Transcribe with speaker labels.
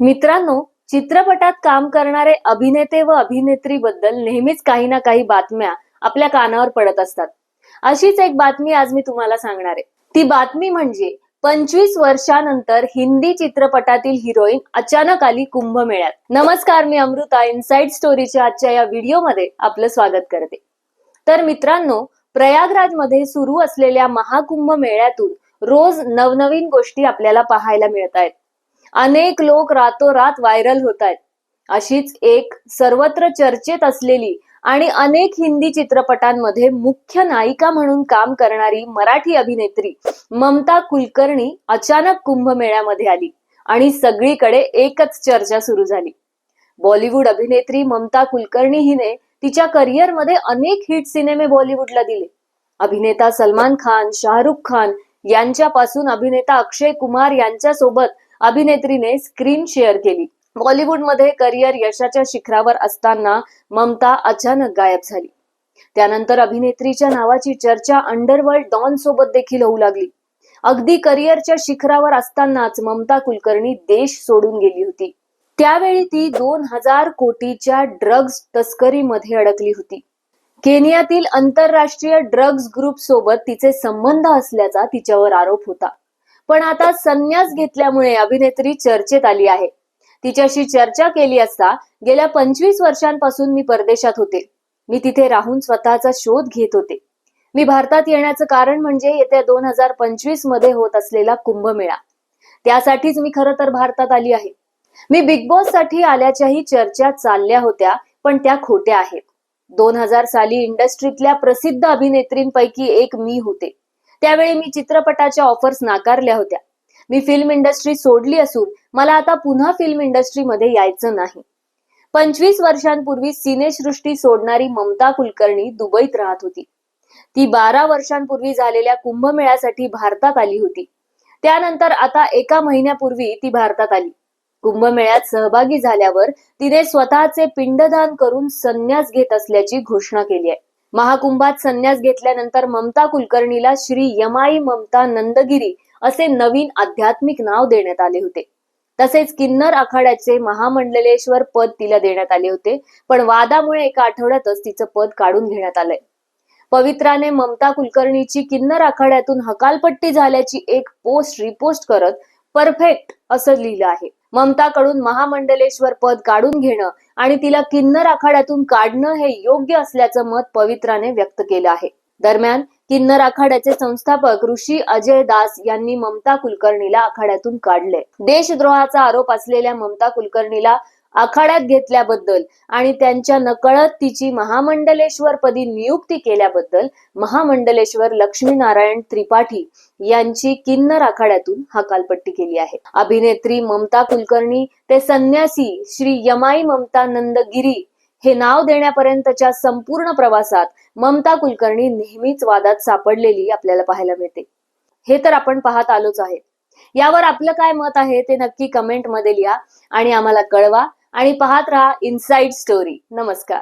Speaker 1: मित्रांनो चित्रपटात काम करणारे अभिनेते व अभिनेत्री बद्दल नेहमीच काही ना काही बातम्या आपल्या कानावर पडत असतात. अशीच एक बातमी आज मी तुम्हाला सांगणार आहे. ती बातमी म्हणजे पंचवीस वर्षानंतर हिंदी चित्रपटातील हिरोईन अचानक आली कुंभमेळ्यात. नमस्कार मी अमृता. इनसाइड स्टोरीच्या आजच्या या व्हिडिओमध्ये आपलं स्वागत करते. तर मित्रांनो प्रयागराजमध्ये सुरू असलेल्या महाकुंभ मेळ्यातून रोज नवनवीन गोष्टी आपल्याला पाहायला मिळत आहेत अनेक लोक रातोरात व्हायरल होत आहेत. अशीच एक सर्वत्र चर्चेत असलेली आणि अनेक हिंदी चित्रपटांमध्ये मुख्य नायिका म्हणून काम करणारी मराठी अभिनेत्री ममता कुलकर्णी अचानक कुंभमेळ्यामध्ये आली आणि सगळीकडे एकच चर्चा सुरू झाली. बॉलिवूड अभिनेत्री ममता कुलकर्णी हिने तिच्या करिअरमध्ये अनेक हिट सिनेमे बॉलिवूडला दिले. अभिनेता सलमान खान शाहरुख खान यांच्यापासून अभिनेता अक्षय कुमार यांच्यासोबत अभिनेत्रीने स्क्रीन शेअर केली. बॉलिवूडमध्ये करिअर यशाच्या शिखरावर असताना ममता अचानक गायब झाली. त्यानंतर अभिनेत्रीच्या नावाची चर्चा अंडरवर्ल्ड डॉन सोबत देखील होऊ लागली. अगदी करिअरच्या शिखरावर असतानाच ममता कुलकर्णी देश सोडून गेली होती. त्यावेळी ती दोन हजार कोटीच्या ड्रग्ज तस्करीमध्ये अडकली होती. केनियातील आंतरराष्ट्रीय ड्रग्ज ग्रुप सोबत तिचे संबंध असल्याचा तिच्यावर आरोप होता. पण आता संन्यास घेतल्यामुळे अभिनेत्री चर्चेत आली आहे. तिच्याशी चर्चा केली असता गेल्या पंचवीस वर्षांपासून मी परदेशात होते. मी तिथे राहून स्वतःचा शोध घेत होते. मी भारतात येण्याचं कारण म्हणजे येत्या दोन हजार पंचवीसमध्ये होत असलेला कुंभमेळा. त्यासाठीच मी खरं तर भारतात आली आहे. मी बिग बॉससाठी आल्याच्याही चर्चा चालल्या होत्या पण त्या खोट्या आहेत. दोन हजार साली इंडस्ट्रीतल्या प्रसिद्ध अभिनेत्रींपैकी एक मी होते. त्यावेळी मी चित्रपटाच्या ऑफर्स नाकारल्या होत्या. मी फिल्म इंडस्ट्री सोडली असून मला आता पुन्हा फिल्म इंडस्ट्रीमध्ये यायचं नाही. पंचवीस वर्षांपूर्वी सिनेसृष्टी सोडणारी ममता कुलकर्णी दुबईत राहत होती. ती बारा वर्षांपूर्वी झालेल्या कुंभमेळ्यासाठी भारतात आली होती. त्यानंतर आता एका महिन्यापूर्वी ती भारतात आली. कुंभमेळ्यात सहभागी झाल्यावर तिने स्वतःचे पिंडदान करून संन्यास घेत असल्याची घोषणा केली आहे. महाकुंभात संन्यास घेतल्यानंतर ममता कुलकर्णीला श्री यमाई ममता नंदगिरी असे नवीन आध्यात्मिक नाव देण्यात आले होते. तसेच किन्नर आखाड्याचे महामंडलेश्वर पद तिला देण्यात आले होते पण वादामुळे एका आठवड्यातच तिचं पद काढून घेण्यात आलंय. पवित्राने ममता कुलकर्णीची किन्नर आखाड्यातून हकालपट्टी झाल्याची एक पोस्ट रिपोस्ट करत परफेक्ट असं लिहिलं आहे. ममताकडून महामंडलेश्वर पद काढून घेणं आणि तिला किन्नर आखाड्यातून काढणं हे योग्य असल्याचं मत पवित्राने व्यक्त केलं आहे. दरम्यान किन्नर आखाड्याचे संस्थापक ऋषी अजय दास यांनी ममता कुलकर्णीला आखाड्यातून काढले. देशद्रोहाचा आरोप असलेल्या ममता कुलकर्णीला आखाड्यात घेतल्याबद्दल आणि त्यांच्या नकळत तिची महामंडलेश्वर पदी नियुक्ती केल्याबद्दल महामंडलेश्वर लक्ष्मीनारायण त्रिपाठी यांची किन्नर आखाड्यातून हकालपट्टी केली आहे. अभिनेत्री ममता कुलकर्णी ते संन्यासी श्री यमाई ममता नंदगिरी हे नाव देण्यापर्यंतच्या संपूर्ण प्रवासात ममता कुलकर्णी नेहमीच वादात सापडलेली आपल्याला पाहायला मिळते. हे तर आपण पाहत आलोच आहे यावर आपलं काय मत आहे ते नक्की कमेंटमध्ये लिहा आणि आम्हाला कळवा. आणि पाहत राहा इनसाइड स्टोरी नमस्कार.